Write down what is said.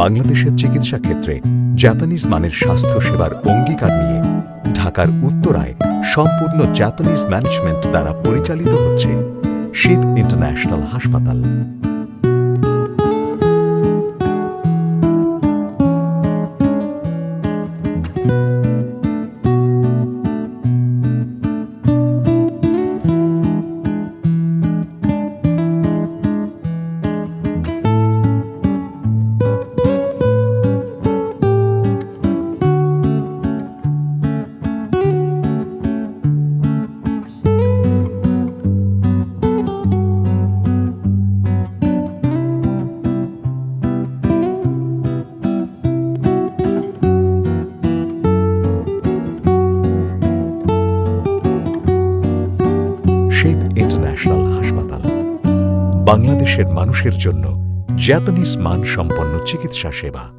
বাংলাদেশের চিকিৎসা ক্ষেত্রে জাপানিজ মানের স্বাস্থ্য সেবার অঙ্গীকার নিয়ে ঢাকার উত্তরায় সম্পূর্ণ জাপানিজ ম্যানেজমেন্ট দ্বারা পরিচালিত হচ্ছে শিব ইন্টারন্যাশনাল হাসপাতাল। বাংলাদেশের মানুষের জন্য জাপানিজ মানসম্পন্ন চিকিৎসা সেবা।